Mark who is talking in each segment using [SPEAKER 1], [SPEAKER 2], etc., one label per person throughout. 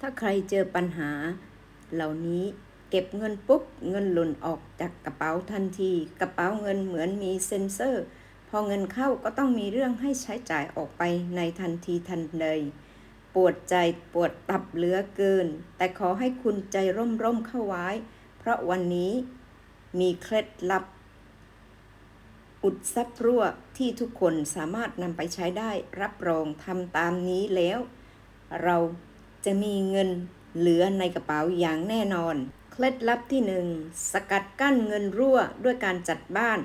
[SPEAKER 1] ถ้าใครเจอปัญหา เหล่านี้เก็บเงินปุ๊บ เงินหล่นออกจากกระเป๋าทันที กระเป๋าเงินเหมือนมีเซ็นเซอร์ พอเงินเข้าก็ต้องมีเรื่องให้ใช้จ่ายออกไปในทันทีทันใดปวดใจปวดตับเหลือเกิน แต่ขอให้คุณใจร่มร่มเข้าไว้ เพราะวันนี้มีเคล็ดลับ อุดทรัพย์รั่วที่ทุกคนสามารถนำไปใช้ได้ รับรองทำตามนี้แล้ว เรา จะมีเงินเหลือในกระเป๋าอย่างแน่นอน เคล็ดลับที่หนึ่งสกัดกั้นเงินรั่วด้วยการจัดบ้าน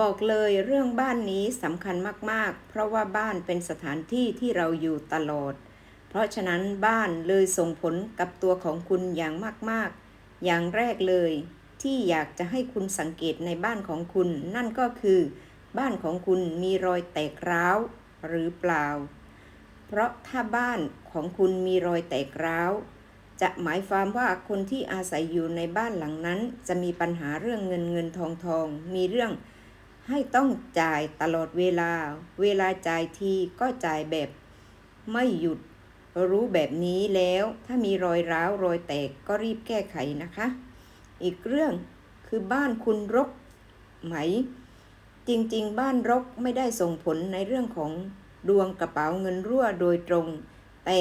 [SPEAKER 1] บอกเลยเรื่องบ้านนี้สำคัญมากๆ เพราะว่าบ้านเป็นสถานที่ที่เราอยู่ตลอด เพราะฉะนั้นบ้านเลยส่งผลกับตัวของคุณอย่างมากๆ อย่างแรกเลย ที่อยากจะให้คุณสังเกตในบ้านของคุณ นั่นก็คือ บ้านของคุณมีรอยแตกร้าวหรือเปล่า เพราะถ้าบ้านของคุณมีรอยแตกร้าว จะหมายความว่าคนที่อาศัยอยู่ในบ้านหลังนั้น จะมีปัญหาเรื่องเงินเงินทองทอง มีเรื่องให้ต้องจ่ายตลอดเวลา เวลาจ่ายทีก็จ่ายแบบไม่หยุดรู้แบบนี้แล้ว ถ้ามีรอยร้าวรอยแตกก็รีบแก้ไขนะคะ อีกเรื่องคือบ้านคุณรกไหม จริงๆ บ้านรกไม่ได้ส่งผลในเรื่องของ ดวงกระเป๋าเงินรั่วโดยตรง แต่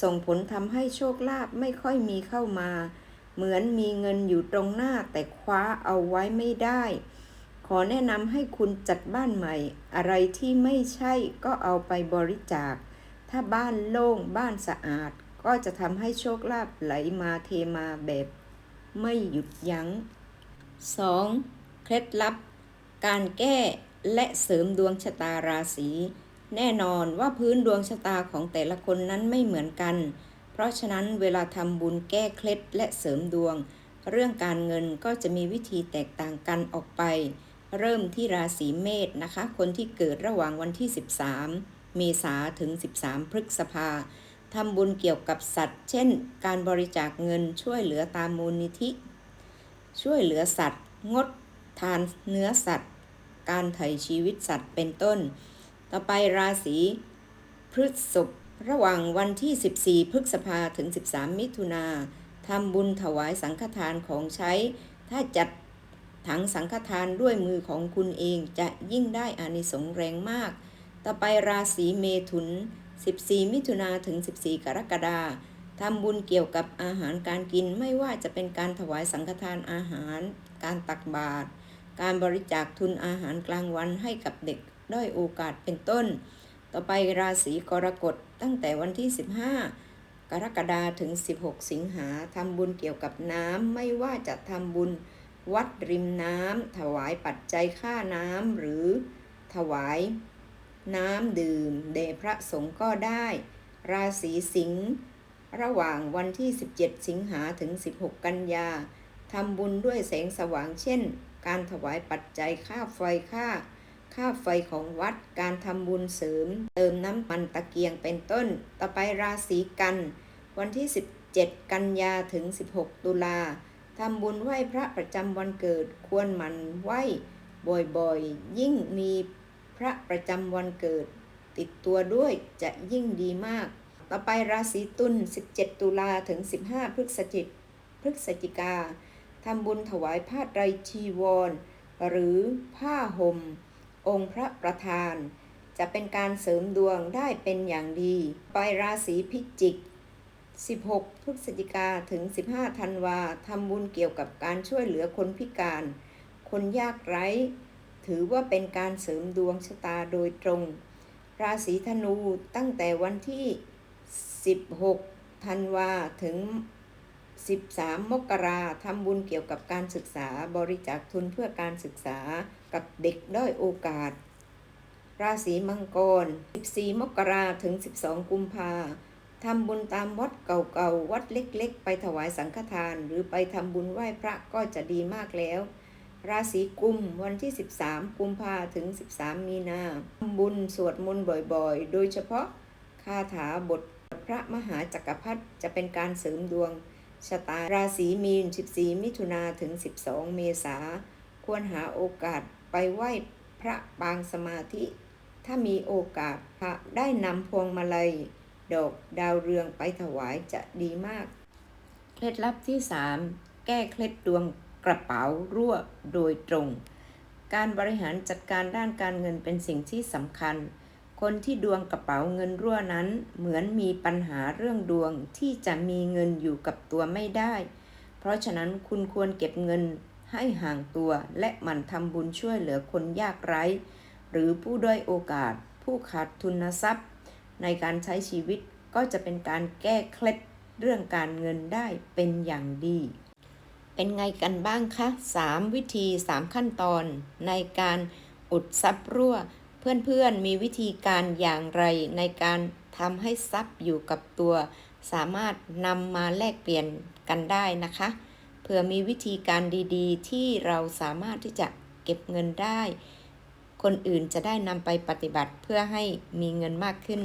[SPEAKER 1] ส่งผลทำให้โชคลาภไม่ค่อยมีเข้ามา เหมือนมีเงินอยู่ตรงหน้าแต่คว้าเอาไว้ไม่ได้ ขอแนะนำให้คุณจัดบ้านใหม่ อะไรที่ไม่ใช่ก็เอาไปบริจาค ถ้าบ้านโล่งบ้านสะอาด ก็จะทำให้โชคลาภไหลมาเทมาแบบไม่หยุดยัง้ง 2. เคล็ดลับ การแก้และเสริมดวงชะตาราศี แน่นอนว่าพื้นดวงชะตาของแต่ละคนนั้นไม่เหมือนกัน เพราะฉะนั้นเวลาทำบุญแก้เคล็ดและเสริมดวง เรื่องการเงินก็จะมีวิธีแตกต่างกันออกไป เริ่มที่ราศีเมษนะคะ คนที่เกิดระหว่างวันที่ 13 เมษาถึง 13 พฤษภาทำบุญเกี่ยวกับสัตว์ เช่น การบริจาคเงินช่วยเหลือตามมูลนิธิ ช่วยเหลือสัตว์ งดทานเนื้อสัตว์ การไถ่ชีวิตสัตว์เป็นต้น ต่อไปราศีพฤษภระหว่างวันที่ 14 พฤษภาถึง 13 มิถุนาทำบุญถวายสังฆทานของใช้ ถ้าจัดถังสังฆทานด้วยมือของคุณเองจะยิ่งได้อานิสงส์แรงมาก ต่อไปราศีเมถุน 14 มิถุนาถึง 14 กรกฎาทำบุญเกี่ยวกับอาหารการกินไม่ว่าจะเป็นการถวายสังฆทานอาหาร การตักบาตร การบริจาคทุนอาหารกลางวันให้กับเด็ก ด้อยโอกาสเป็นต้น ต่อไปราศีกรกฎตั้งแต่วันที่ 15 กรกฎาคมถึง 16 สิงหาทำบุญเกี่ยวกับน้ำไม่ว่าจะทำบุญวัดริมน้ำถวายปัจจัยค่าน้ำหรือถวาย น้ำดื่มแด่พระสงฆ์ก็ได้ ราศีสิงห์ระหว่างวันที่ 17 สิงหาถึง 16 กันยาทำบุญด้วยแสงสว่างเช่น การถวายปัจจัยค่าไฟค่า ค่าไฟของวัด การทำบุญเสริม เติมน้ำมันตะเกียงเป็นต้น ต่อไปราศีกัน วันที่ 17 กันยาถึง 16 ตุลาทำบุญไหว้พระประจำวันเกิด ควรหมันไหว้บ่อยๆ ยิ่งมีพระประจำวันเกิด ติดตัวด้วยจะยิ่งดีมาก ต่อไปราศีตุล 17 ตุลาถึง 15 พฤศจิกพฤศจิกาทำบุญถวายผ้าไตรชีวร หรือผ้าห่ม องค์พระประธาน จะเป็นการเสริมดวงได้เป็นอย่างดี ไปราศีพิจิก 16 พฤศจิกาถึง 15 ธันวาทำบุญเกี่ยวกับการช่วยเหลือคนพิการ คนยากไร้ ถือว่าเป็นการเสริมดวงชะตาโดยตรง ราศีธนูตั้งแต่วันที่ 16 ธันวาถึง13 มกราทำบุญเกี่ยวกับการศึกษาบริจาคทุนเพื่อการศึกษา กับเด็กด้อยโอกาส ราศีมังกร 14 มกราถึง 12 กุมภาทำบุญตามวัดเก่าๆ วัดเล็กๆ ไปถวายสังฆทาน หรือไปทำบุญไหว้พระก็จะดีมากแล้ว ราศีกุมวันที่ 13 กุมภาถึง 13 มีนาทำบุญสวดมนต์บ่อยๆ โดยเฉพาะคาถาบทพระมหาจักรพรรดิจะเป็นการเสริมดวงชะตาราศีมีน 14 มิถุนาถึง 12 เมษา ควรหาโอกาส ไปไหว้พระปางสมาธิ ถ้ามีโอกาสพระได้นำพวงมาลัย ดอกดาวเรืองไปถวายจะดีมาก เคล็ดลับที่ 3 แก้เคล็ดดวงกระเป๋ารั่วโดยตรง การบริหารจัดการด้านการเงินเป็นสิ่งที่สำคัญ คนที่ดวงกระเป๋าเงินรั่วนั้น เหมือนมีปัญหาเรื่องดวงที่จะมีเงินอยู่กับตัวไม่ได้ เพราะฉะนั้นคุณควรเก็บเงิน ให้ห่างตัว และหมั่นทำบุญช่วยเหลือคนยากไร้ หรือผู้ด้อยโอกาส ผู้ขาดทุนทรัพย์ ในการใช้ชีวิตก็จะเป็นการแก้เคล็ดเรื่องการเงินได้เป็นอย่างดี เป็นไงกันบ้างคะ 3 วิธี 3 ขั้นตอน ในการอุดทรัพย์รั่ว เพื่อนๆมีวิธีการอย่างไรในการทำให้ทรัพย์อยู่กับตัว สามารถนำมาแลกเปลี่ยนกันได้นะคะ เผื่อมีวิธีการดีๆ ที่เราสามารถที่จะเก็บเงินได้ คนอื่นจะได้นำไปปฏิบัติเพื่อให้มีเงินมากขึ้น